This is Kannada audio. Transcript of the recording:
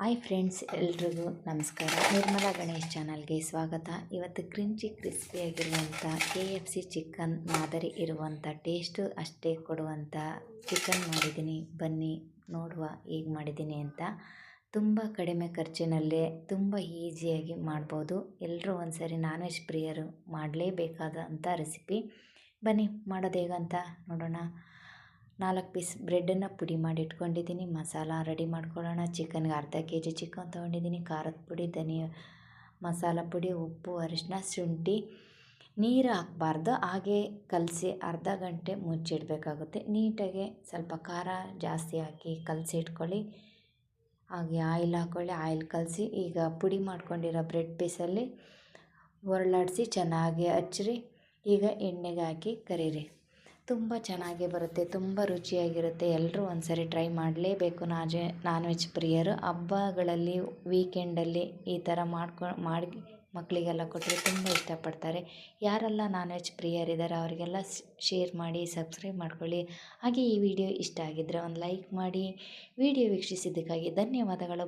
ಹಾಯ್ ಫ್ರೆಂಡ್ಸ್, ಎಲ್ರಿಗೂ ನಮಸ್ಕಾರ. ನಿರ್ಮಲಾ ಗಣೇಶ್ ಚಾನಲ್ಗೆ ಸ್ವಾಗತ. ಇವತ್ತು ಕ್ರಿಂಚಿ ಕ್ರಿಸ್ಪಿಯಾಗಿರುವಂಥ ಕೆ ಎಫ್ ಸಿ ಚಿಕನ್ ಮಾದರಿ ಇರುವಂಥ ಟೇಸ್ಟು ಅಷ್ಟೇ ಕೊಡುವಂಥ ಚಿಕನ್ ಮಾಡಿದ್ದೀನಿ. ಬನ್ನಿ, ನೋಡುವ ಹೇಗೆ ಮಾಡಿದ್ದೀನಿ ಅಂತ. ತುಂಬ ಕಡಿಮೆ ಖರ್ಚಿನಲ್ಲೇ ತುಂಬ ಈಸಿಯಾಗಿ ಮಾಡ್ಬೋದು. ಎಲ್ಲರೂ ಒಂದ್ಸರಿ ನಾನ್ ವೆಜ್ ಪ್ರಿಯರು ಮಾಡಲೇಬೇಕಾದಂಥ ರೆಸಿಪಿ. ಬನ್ನಿ, ಮಾಡೋದು ಹೇಗಂತ ನೋಡೋಣ. ನಾಲ್ಕು ಪೀಸ್ ಬ್ರೆಡ್ಡನ್ನು ಪುಡಿ ಮಾಡಿ ಇಟ್ಕೊಂಡಿದ್ದೀನಿ. ಮಸಾಲ ರೆಡಿ ಮಾಡ್ಕೊಳ್ಳೋಣ. ಚಿಕನ್ಗೆ ಅರ್ಧ ಕೆ ಜಿ ಚಿಕನ್ ತೊಗೊಂಡಿದ್ದೀನಿ. ಖಾರದ ಪುಡಿ, ಧನಿಯ ಮಸಾಲ ಪುಡಿ, ಉಪ್ಪು ಅರಿಶಿನ ಶುಂಠಿ. ನೀರು ಹಾಕಬಾರ್ದು. ಹಾಗೆ ಕಲಸಿ ಅರ್ಧ ಗಂಟೆ ಮುಚ್ಚಿಡಬೇಕಾಗುತ್ತೆ. ನೀಟಾಗಿ ಸ್ವಲ್ಪ ಖಾರ ಜಾಸ್ತಿ ಹಾಕಿ ಕಲಸಿ ಇಟ್ಕೊಳ್ಳಿ. ಹಾಗೆ ಆಯಿಲ್ ಹಾಕ್ಕೊಳ್ಳಿ. ಆಯಿಲ್ ಕಲಸಿ ಈಗ ಪುಡಿ ಮಾಡ್ಕೊಂಡಿರೋ ಬ್ರೆಡ್ ಪೀಸಲ್ಲಿ ಒರಳಾಡಿಸಿ ಚೆನ್ನಾಗಿ ಹಚ್ಚಿರಿ. ಈಗ ಎಣ್ಣೆಗೆ ಹಾಕಿ ಕರೀರಿ. ತುಂಬ ಚೆನ್ನಾಗಿ ಬರುತ್ತೆ, ತುಂಬ ರುಚಿಯಾಗಿರುತ್ತೆ. ಎಲ್ಲರೂ ಒಂದ್ಸರಿ ಟ್ರೈ ಮಾಡಲೇಬೇಕು. ನಾಜೆ ನಾನ್ ವೆಜ್ ಪ್ರಿಯರು, ಹಬ್ಬಗಳಲ್ಲಿ ವೀಕೆಂಡಲ್ಲಿ ಈ ಥರ ಮಾಡ್ಕೊ, ಮಾಡಿ ಮಕ್ಕಳಿಗೆಲ್ಲ ಕೊಟ್ಟರೆ ತುಂಬ ಇಷ್ಟಪಡ್ತಾರೆ. ಯಾರೆಲ್ಲ ನಾನ್ ವೆಜ್ ಪ್ರಿಯರಿದ್ದಾರೆ ಅವರಿಗೆಲ್ಲ ಶೇರ್ ಮಾಡಿ ಸಬ್ಸ್ಕ್ರೈಬ್ ಮಾಡ್ಕೊಳ್ಳಿ. ಹಾಗೆ ಈ ವಿಡಿಯೋ ಇಷ್ಟ ಆಗಿದ್ದರೆ ಒಂದು ಲೈಕ್ ಮಾಡಿ. ವಿಡಿಯೋ ವೀಕ್ಷಿಸಿದ್ದಕ್ಕಾಗಿ ಧನ್ಯವಾದಗಳು.